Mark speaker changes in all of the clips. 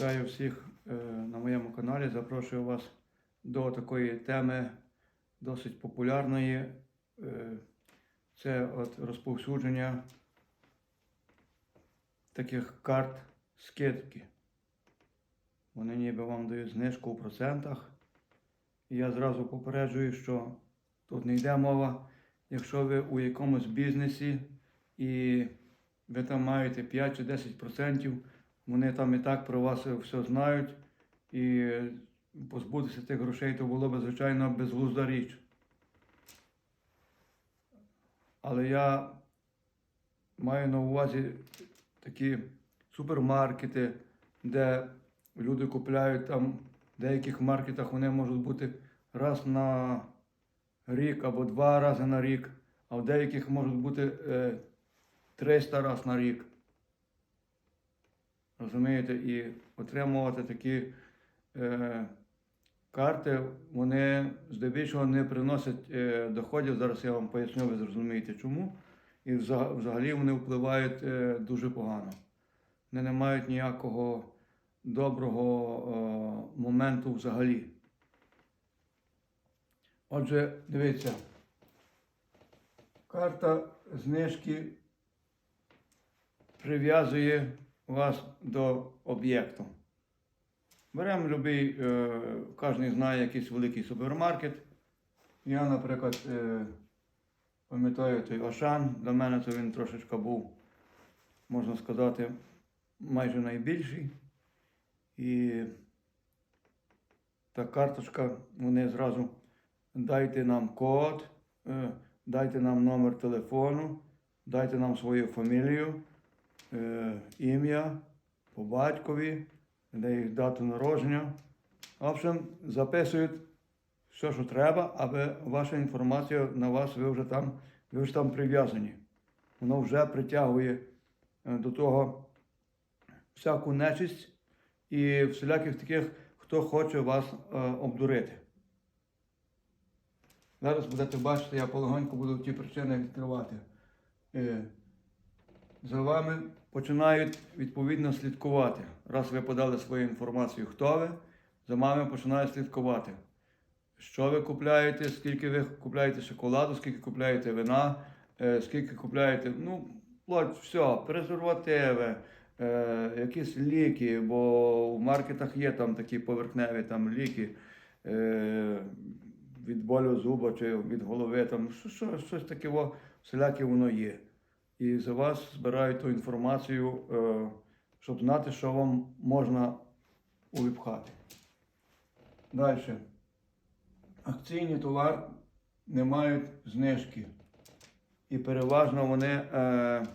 Speaker 1: Вітаю всіх е, на моєму каналі. Запрошую вас до такої теми досить популярної. Е, Це от розповсюдження таких карт скидки. Вони ніби вам дають знижку у процентах. І я зразу попереджую, що тут не йде мова, якщо ви у якомусь бізнесі і ви там маєте 5 чи 10%, вони там і так про вас все знають, і позбутися тих грошей то було б, звичайно, безглузда річ. Але я маю на увазі такі супермаркети, де люди купляють там в деяких маркетах вони можуть бути раз на рік або два рази на рік, а в деяких можуть бути е, 300 разів на рік. Розумієте, і отримувати такі е, карти, вони здебільшого не приносять е, доходів. Зараз я вам поясню, ви зрозумієте чому. І взагалі вони впливають е, дуже погано. Вони не мають ніякого доброго е, моменту взагалі. Отже, дивіться, карта знижки прив'язує вас до об'єкту. Беремо любий, е, кожен знає якийсь великий супермаркет. Я, наприклад, е, пам'ятаю той Ашан, для мене то він трошечки був, можна сказати, майже найбільший. І та карточка, вони зразу дайте нам код, е, дайте нам номер телефону, дайте нам свою фамілію, е, ім'я по батькові, де їх дату народження. В общем, записують все, що треба, аби ваша інформація на вас, ви вже там, ви вже там прив'язані. Воно вже притягує е, до того всяку нечисть і всіляких таких, хто хоче вас е, обдурити. Зараз будете бачити, я полегонько буду ті причини відкривати. Е, За вами починають відповідно слідкувати. Раз ви подали свою інформацію, хто ви, за вами починають слідкувати. Що ви купляєте, скільки ви купляєте шоколаду, скільки купляєте вина, е, скільки купляєте, ну, все, презервативи, е, якісь ліки, бо в маркетах є там такі поверхневі там ліки е, від болю зуба чи від голови, там що, що, щось таке, всіляке воно є. І за вас збирають ту інформацію, е, щоб знати, що вам можна увіпхати. Далі. Акційні товари не мають знижки. І переважно вони, е,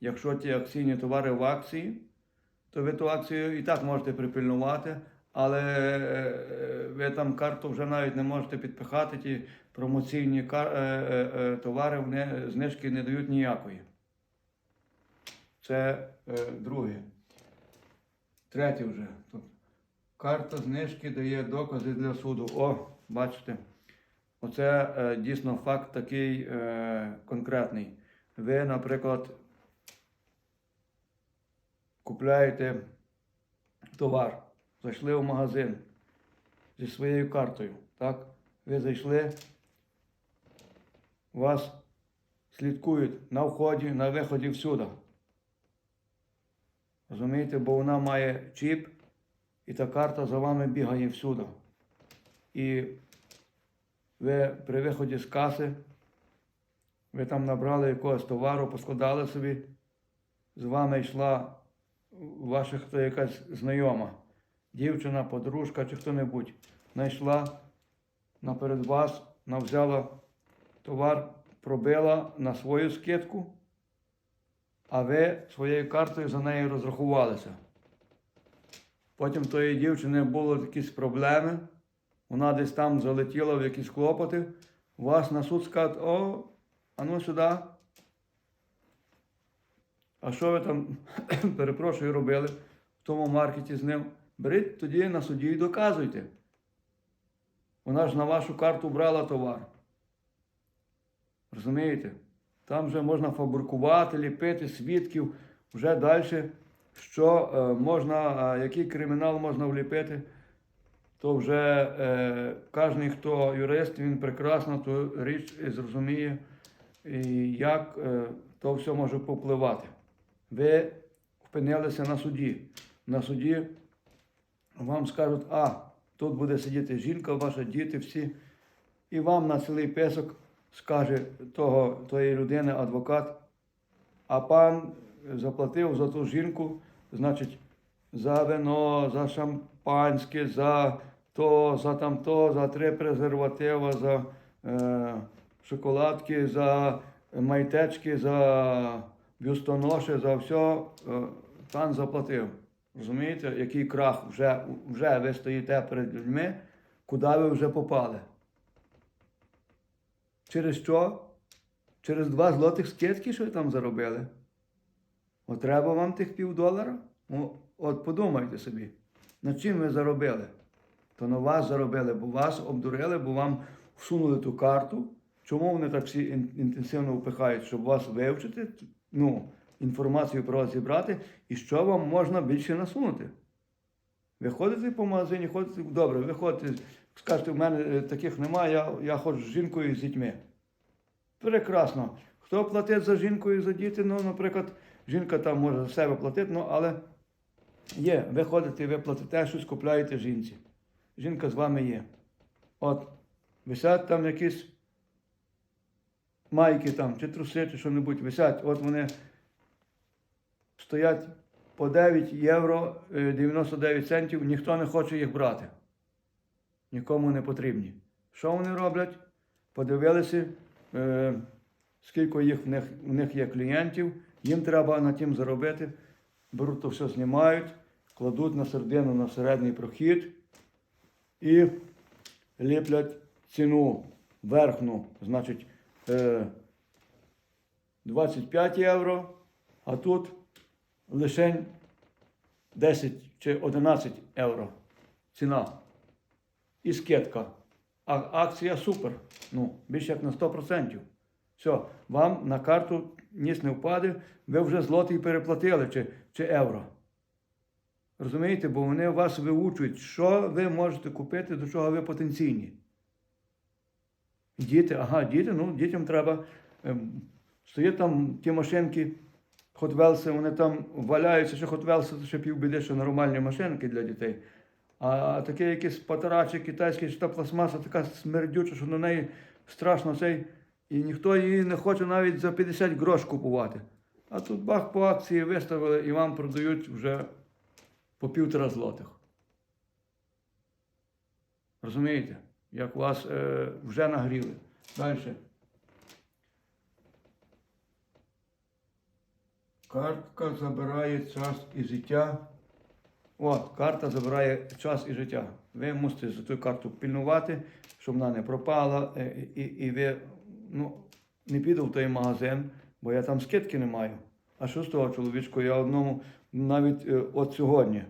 Speaker 1: якщо ті акційні товари в акції, то ви ту акцію і так можете припильнувати, але е, ви там карту вже навіть не можете підпихати, ті промоційні товари вони знижки не дають ніякої. Це е, друге. Третє вже. Тут. Карта знижки дає докази для суду. О, бачите. Оце е, дійсно факт такий е, конкретний. Ви, наприклад, купляєте товар, зайшли в магазин зі своєю картою. Так? Ви зайшли, вас слідкують на вході, на виході всюди. Розумієте, бо вона має чіп, і та карта за вами бігає всюди. І ви при виході з каси, ви там набрали якогось товару, поскладали собі, з вами йшла ваша хто якась знайома, дівчина, подружка чи хто-небудь, знайшла наперед вас, вона взяла товар, пробила на свою скидку, а ви своєю картою за нею розрахувалися. Потім тої дівчини були якісь проблеми, вона десь там залетіла в якісь клопоти, вас на суд скажуть, о, а ну сюди. А що ви там, перепрошую, робили в тому маркеті з ним? Беріть тоді на суді і доказуйте. Вона ж на вашу карту брала товар. Розумієте? Там вже можна фабрикувати, ліпити свідків, вже далі що е, можна, е, який кримінал можна вліпити, то вже е, кожен, хто юрист, він прекрасно ту річ зрозуміє, і як е, то все може попливати. Ви впинилися на суді. На суді вам скажуть, а тут буде сидіти жінка, ваша діти всі, і вам на цілий песок скаже того, тої людини адвокат, а пан заплатив за ту жінку, значить, за вино, за шампанське, за то, за тамто, за три презерватива, за е, шоколадки, за майтечки, за бюстоноші, за все е, пан заплатив. Розумієте, який крах вже, вже ви стоїте перед людьми, куди ви вже попали. Через що? Через два злотих скидки, що ви там заробили? От треба вам тих півдолара? Ну, от подумайте собі, над чим ви заробили? То на вас заробили, бо вас обдурили, бо вам всунули ту карту. Чому вони так всі інтенсивно впихають, щоб вас вивчити, ну, інформацію про вас зібрати, і що вам можна більше насунути? Ви ходите по магазині, ходите, добре, ви ходите, скажете, в мене е, таких немає, я, я ходжу з жінкою і з дітьми. Прекрасно. Хто платить за жінку і за діти? Ну, наприклад, жінка там може за себе платити, ну, але є, ви ходите, ви платите, щось купляєте жінці. Жінка з вами є. От, висять там якісь майки там, чи труси, чи що-небудь висять, от вони стоять по 9 євро е, 99 центів, ніхто не хоче їх брати. Нікому не потрібні. Що вони роблять? Подивилися, е, скільки їх в них, в них є клієнтів, їм треба на тім заробити, беруть то все, знімають, кладуть на середину на середній прохід і ліплять ціну верхну, значить, е, 25 євро, а тут лише 10 чи 11 євро ціна. І скидка. А акція супер. Ну, більше як на 100%. Все, вам на карту ніс не впаде, ви вже злотий переплатили чи, чи євро. Розумієте, бо вони вас виучують, що ви можете купити, до чого ви потенційні. Діти, ага, діти, ну дітям треба. Ем, стоять там ті машинки, Хотвелси, вони там валяються, що Хотвелси, це ще півбіди, що нормальні машинки для дітей. А таке якісь патерачі китайські, чи та пластмаса така смердюча, що на неї страшно цей. І ніхто її не хоче навіть за 50 грош купувати. А тут бах по акції виставили і вам продають вже по півтора злотих. Розумієте? Як вас е, вже нагріли. Далі. Картка забирає час і життя. О, карта забирає час і життя. Ви мусите за ту карту пильнувати, щоб вона не пропала. е, І, і ви ну, не піду в той магазин, бо я там скидки не маю. А що з того чоловічку? Я одному навіть е, от сьогодні.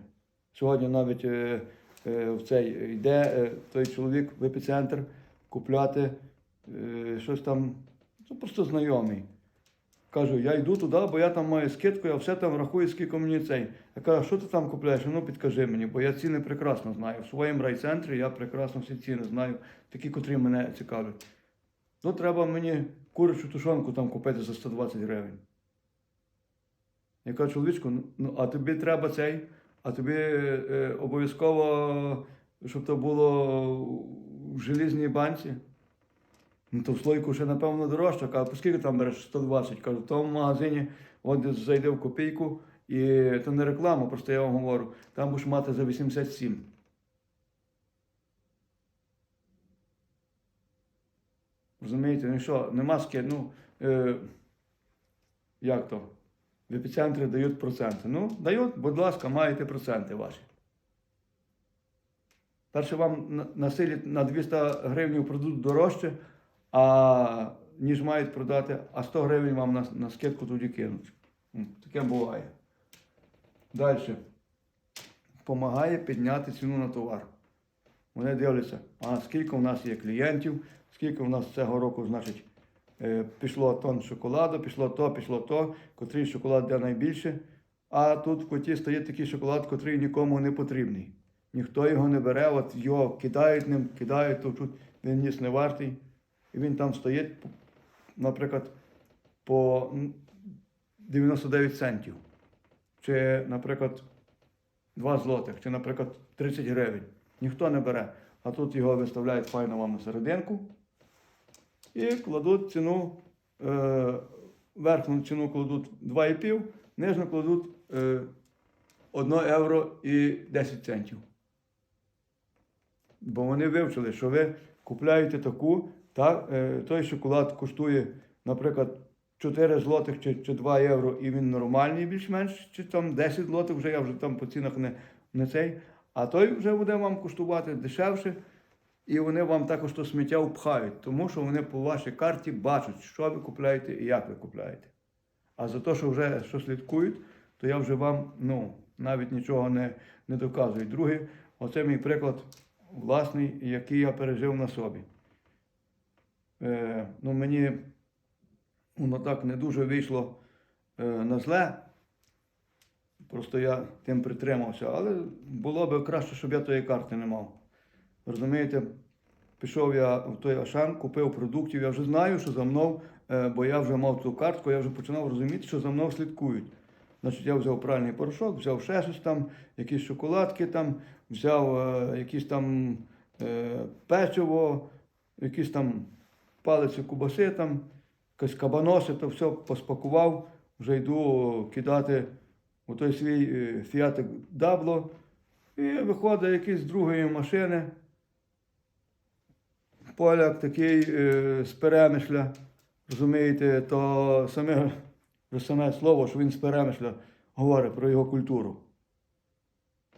Speaker 1: Сьогодні навіть е, е, в цей йде е, той чоловік в епіцентр купляти е, щось там, ну просто знайомий. Кажу, я йду туди, бо я там маю скидку, я все там рахую, скільки мені цей. Я кажу, що ти там купляєш? Ну підкажи мені, бо я ціни прекрасно знаю. В своєму райцентрі я прекрасно всі ціни знаю, такі, котрі мене цікавлять. Ну, треба мені курячу тушонку там купити за 120 гривень. Я кажу, чоловічку, ну, ну а тобі треба цей, а тобі е, обов'язково, щоб то було в желізній банці. Ну, то в слойку ще, напевно, дорожче. Кажу, скільки там береш 120? Кажу, в тому магазині, от зайде в копійку, і це не реклама, просто я вам говорю, там будеш мати за 87. Розумієте, ну що, нема ски, ну, е, як то? В епіцентрі дають проценти. Ну, дають, будь ласка, маєте проценти ваші. Перше вам на- насилять на 200 гривень продукт дорожче, а, ніж мають продати, а 100 гривень вам на, на скидку тоді кинуть. Таке буває. Далі. Помагає підняти ціну на товар. Вони дивляться, а скільки у нас є клієнтів, скільки у нас цього року, значить, е, пішло тонн шоколаду, пішло то, пішло то, котрий шоколад де найбільше. А тут в коті стоїть такий шоколад, котрий нікому не потрібний. Ніхто його не бере, от його кидають ним, кидають, то тут він ніс не вартий. І він там стоїть, наприклад, по 99 центів. Чи, наприклад, 2 злотих, чи, наприклад, 30 гривень. Ніхто не бере. А тут його виставляють файно вам на серединку і кладуть ціну, е, верхню ціну кладуть 2,5, нижню кладуть е, 1 євро і 10 центів. Бо вони вивчили, що ви купляєте таку, та, е, той шоколад коштує, наприклад, 4 злотих чи, чи 2 євро, і він нормальний більш-менш, чи там 10 злотих, вже я вже там по цінах не, не цей. А той вже буде вам коштувати дешевше, і вони вам також то сміття впхають, тому що вони по вашій карті бачать, що ви купляєте і як ви купляєте. А за те, що вже що слідкують, то я вже вам ну, навіть нічого не, не доказую. Другий, оце мій приклад власний, який я пережив на собі. Е, ну, мені воно так не дуже вийшло е, на зле. Просто я тим притримався. Але було б краще, щоб я тої карти не мав. Розумієте, пішов я в той Ашан, купив продуктів, я вже знаю, що за мною, е, бо я вже мав цю картку, я вже починав розуміти, що за мною слідкують. Значить, я взяв пральний порошок, взяв ще щось там, якісь шоколадки там, взяв е, якісь там е, печиво, якісь там палиці кубаси, там, якісь кабаноси, то все поспакував, вже йду кидати у той свій е, фіатик дабло. І виходить якийсь з другої машини. Поляк такий е, з перемишля, розумієте, то саме, вже саме слово, що він з перемишля говорить про його культуру.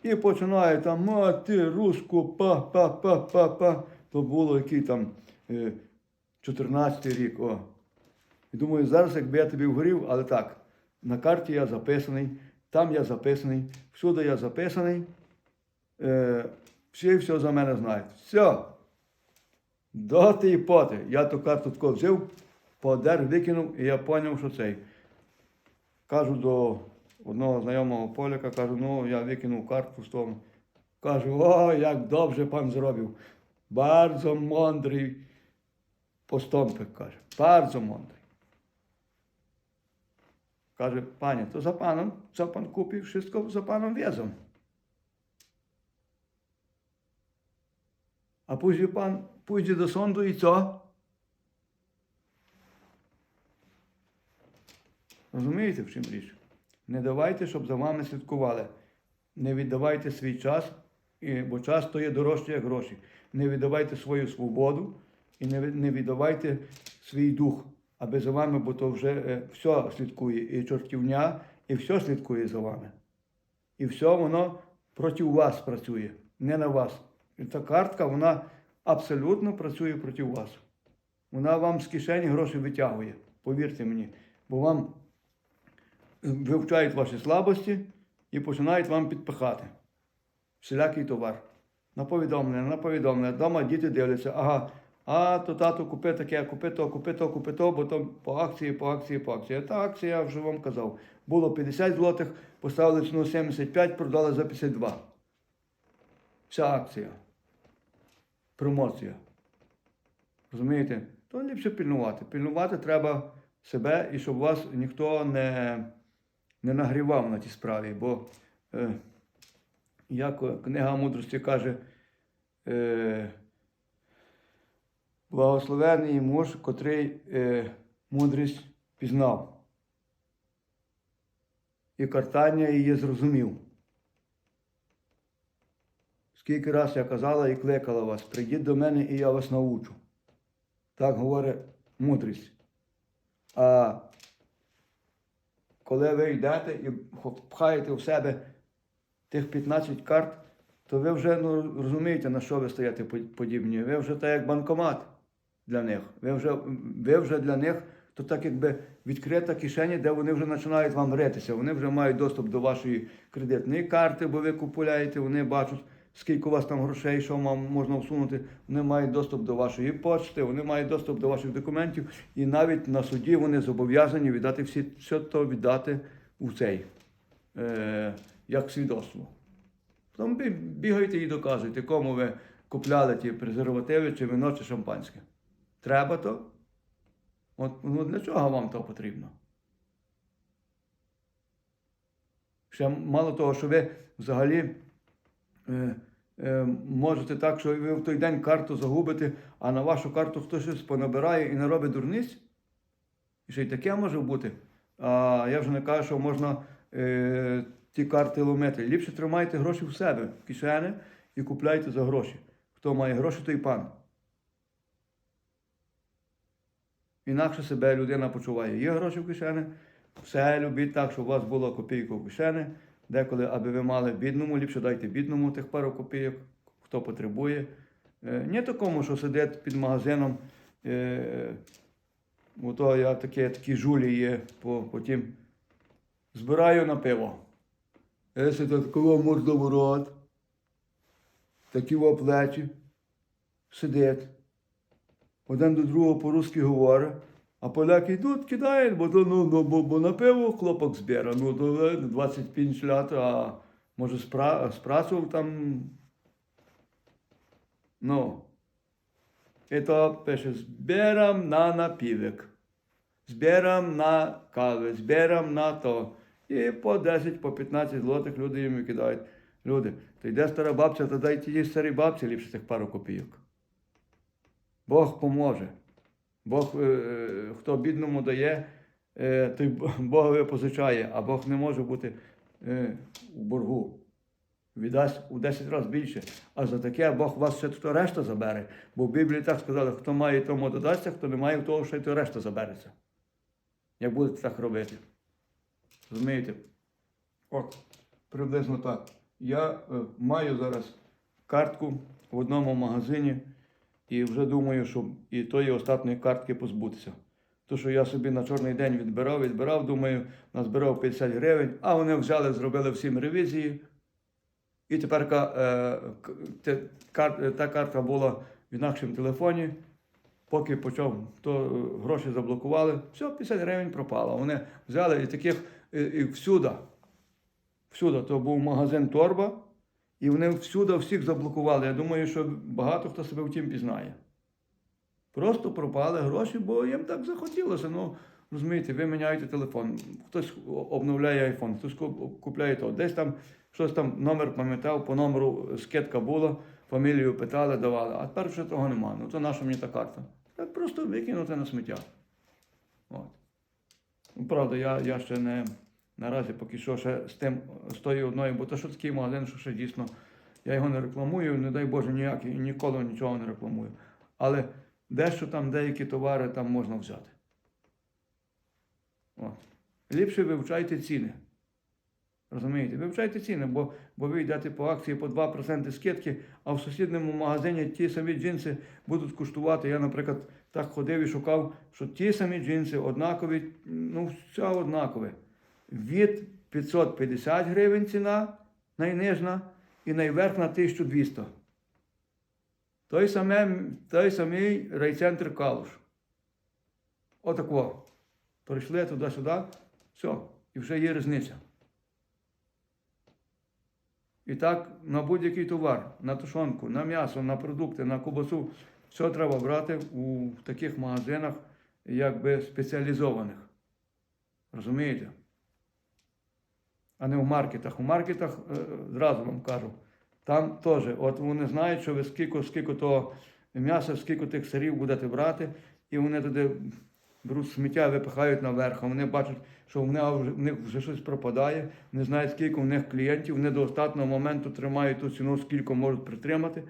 Speaker 1: І починає там мати руску, па, па, па, па, па. То було який там е, 14 рік. О. І думаю, зараз якби я тобі вгорів, але так, на карті я записаний, там я записаний, всюди я записаний. Е, всі все за мене знають. Все. Доти і поти. Я ту карту тако взяв, подер, викинув, і я зрозумів, що цей. Кажу до одного знайомого поляка, кажу, ну я викинув картку в сторону. Кажу, о, як добре пан зробив. Bardzo mądry поступок, каже. Bardzo mądry. Каже, пані, то за паном, co pan kupił, wszystko za panem wiedzą. A później pan pójdzie do sądu i co? Розумієте, в чим річ? Не давайте, щоб за вами слідкували. Не віддавайте свій час, бо час то є дорожче, як гроші. Не віддавайте свою свободу і не, не віддавайте свій дух, аби за вами, бо то вже е, все слідкує, і чортівня, і все слідкує за вами. І все воно проти вас працює, не на вас. І та картка, вона абсолютно працює проти вас. Вона вам з кишені гроші витягує, повірте мені, бо вам вивчають ваші слабості і починають вам підпихати всілякий товар. На повідомлення, на повідомлення. Дома діти дивляться, ага, а то тато купи таке, купи то, купи то, купи то, бо то по акції, по акції, по акції. Та акція, я вже вам казав. Було 50 злотих, поставили ціну 75, продали за 52. Вся акція. Промоція. Розумієте? То ліпше пильнувати. Пильнувати треба себе і щоб вас ніхто не, не нагрівав на тій справі. Бо, е, як книга мудрості каже, е, благословений муж, котрий е, мудрість пізнав. І картання її зрозумів. Скільки раз я казала і кликала вас, прийдіть до мене і я вас научу. Так говорить мудрість. А коли ви йдете і пхаєте в себе тих 15 карт, то ви вже ну, розумієте, на що ви стаєте по- подібні. Ви вже так як банкомат для них. Ви вже, ви вже для них то так якби відкрита кишеня, де вони вже починають вам ритися. Вони вже мають доступ до вашої кредитної карти, бо ви купуляєте, вони бачать, скільки у вас там грошей, що вам можна всунути. Вони мають доступ до вашої почти, вони мають доступ до ваших документів, і навіть на суді вони зобов'язані віддати всі, все то віддати у цей е, як свідоцтво. Потім бі- бігайте і доказуйте, кому ви купляли ті презервативи, чи вино, чи шампанське. Треба то? От, ну для чого вам то потрібно? Ще мало того, що ви взагалі е, е, можете так, що ви в той день карту загубите, а на вашу карту хтось щось понабирає і не робить дурниць. І ще й таке може бути. А я вже не кажу, що можна е, ті карти ломити. Ліпше тримайте гроші в себе в кишені і купляйте за гроші. Хто має гроші, той пан. Інакше себе людина почуває. Є гроші в кишені, все любіть так, щоб у вас була копійка в кишені. Деколи, аби ви мали бідному, ліпше дайте бідному тих пару копійок, хто потребує. Е, Не такому, що сидить під магазином. Е, Ото я таке, такі жулі є, потім збираю на пиво. Якщо такого мордоворот, такі плечі, сидить. Один до другого по-русски говорить, а поляки йдуть, кидають, бо, ну, ну, бо, бо на пиво хлопок збира. Ну, то е, 25 лят, а може спра, спрацював там. Ну. І то пише, збирам на напівик, збирам на кави, збирам на то. І по 10, по 15 злотих люди їм кидають. Люди, то йде стара бабця, то дайте їй старій бабці ліпше тих пару копійок. Бог поможе. Бог, е, е, хто бідному дає, е, той Б- Богові позичає, а Бог не може бути у боргу. Віддасть у 10 разів більше. А за таке Бог вас ще то решта забере. Бо в Біблії так сказали, хто має, тому додасться, хто не має, того ще й то решта забереться. Як будете так робити. Розумієте? От, приблизно так. Я е, маю зараз картку в одному магазині і вже думаю, що і тої остатньої картки позбутися. То, що я собі на чорний день відбирав, відбирав, думаю, назбирав 50 гривень, а вони взяли, зробили всім ревізії. І тепер е, та картка була в інакшому телефоні. Поки почав, то е, гроші заблокували, все, 50 гривень пропало. Вони взяли і таких і, і всюди. Всюди. То був магазин торба, і вони всюди всіх заблокували. Я думаю, що багато хто себе в тім пізнає. Просто пропали гроші, бо їм так захотілося. Ну, розумієте, ви міняєте телефон, хтось обновляє айфон, хтось купляє то. Десь там щось там номер пам'ятав, по номеру скидка була, фамілію питали, давали, а тепер вже того немає. Ну то наша мені та карта. Так просто викинути на сміття. От. Ну, правда, я, я ще не наразі поки що ще з тим з тою одною, бо то що такий магазин, що ще дійсно я його не рекламую, не дай Боже ніякий, і ніколи нічого не рекламую. Але дещо там, деякі товари там можна взяти. От. Ліпше вивчайте ціни. Розумієте? Вивчайте ціни, бо, бо ви йдете по акції по 2% скидки, а в сусідньому магазині ті самі джинси будуть коштувати. Я, наприклад, так ходив і шукав, що ті самі джинси однакові, ну, все однакове. Від 550 гривень ціна найнижна і найверхна 1200. Той самий, той самий райцентр Калуш. Отако. Прийшли туди-сюди, все, і вже є різниця. І так на будь-який товар, на тушонку, на м'ясо, на продукти, на кубасу, все треба брати у таких магазинах, якби спеціалізованих. Розумієте? А не в маркетах. У маркетах, е, зразу вам кажу, там теж, от вони знають, що ви скільки, скільки того м'яса, скільки тих сирів будете брати, і вони туди беруть сміття, випихають наверх, а вони бачать, що в них вже, щось пропадає, не знають, скільки в них клієнтів, вони до останнього моменту тримають ту ціну, скільки можуть притримати,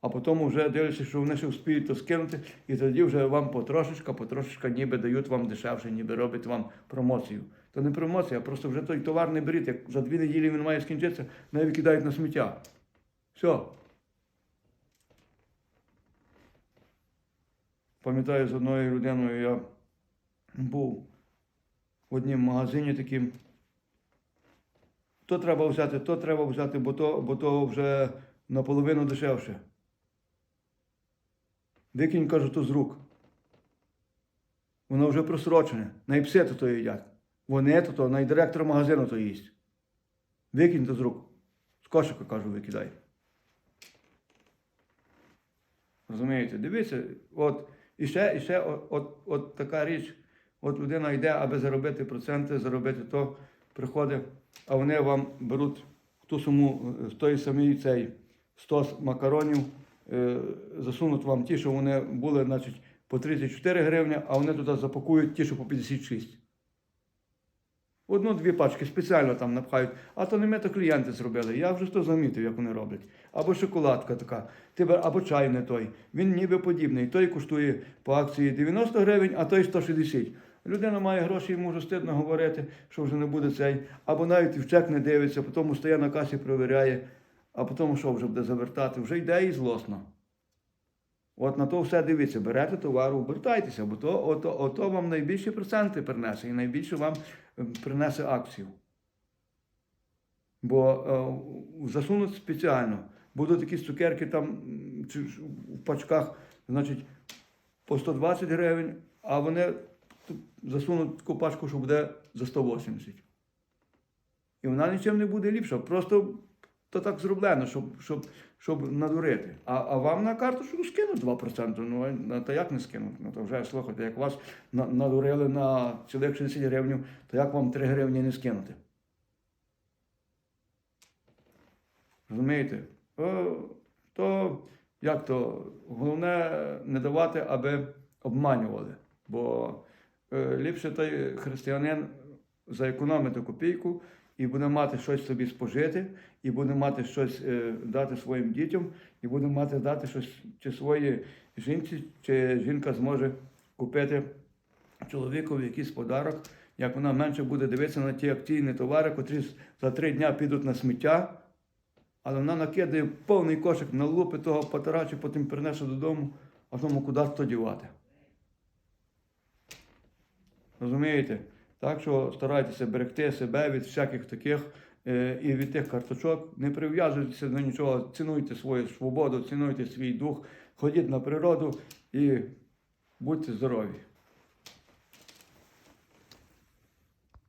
Speaker 1: а потім вже дивляться, що вони ще вспіють то скинути, і тоді вже вам потрошечка, потрошечка ніби дають вам дешевше, ніби роблять вам промоцію. То не промоція, а просто вже той товар не беріть, як за дві неділі він має скінчитися, навіть кидають на сміття. Все. Пам'ятаю, з одною людиною я був в однім магазині таким. То треба взяти, то треба взяти, бо то, бо то вже наполовину дешевше. Викинь, кажу, то з рук. Воно вже просрочене. Найпси то їдять. Вони то, то, найдиректор магазину то їсть. Викиньте з рук. З кошика, кажу, викидай. Розумієте? Дивіться, от і ще, і ще от, от, от така річ. От людина йде, аби заробити проценти, заробити то, приходить, а вони вам беруть ту суму е, з тої цей 100 макаронів, е, засунуть вам ті, що вони були, значить, по 34 гривні, а вони туди запакують ті, що по 56. Одну-дві пачки спеціально там напхають, а то не ми, то клієнти зробили. Я вже то замітив, як вони роблять. Або шоколадка така, або чай не той. Він ніби подібний. Той коштує по акції 90 гривень, а той 160. Людина має гроші, йому вже стидно говорити, що вже не буде цей. Або навіть в чек не дивиться, потім стає на касі, перевіряє, а потім що вже буде завертати? Вже йде і злосно. От на то все дивіться, берете товар, обертайтеся, бо то, ото, ото вам найбільші проценти принесе і найбільше вам принесе акцію. Бо е, засунуть спеціально. Будуть якісь цукерки там в пачках, значить, по 120 гривень, а вони засунуть таку пачку, що буде за 180. І вона нічим не буде ліпша. Просто то так зроблено, щоб, щоб, щоб надурити. А, а вам на карточку скинуть 2%. Ну, то як не скинуть? Ну то вже слухайте, як вас на- надурили на цілих 60 гривень, то як вам 3 гривні не скинути? Розумієте? То, то як то? Головне не давати, аби обманювали. Бо е, ліпше той християнин заекономити копійку і буде мати щось собі спожити, і буде мати щось е, дати своїм дітям, і буде мати дати щось чи своїй жінці, чи жінка зможе купити чоловікові якийсь подарок, як вона менше буде дивитися на ті акційні товари, котрі за три дня підуть на сміття. Але вона накидає повний кошик на лупи того патарачу, потім принесе додому, а тому куди то дівати. Розумієте? Так що старайтеся берегти себе від всяких таких е, і від тих карточок. Не прив'язуйтеся до нічого, цінуйте свою свободу, цінуйте свій дух, ходіть на природу і будьте здорові.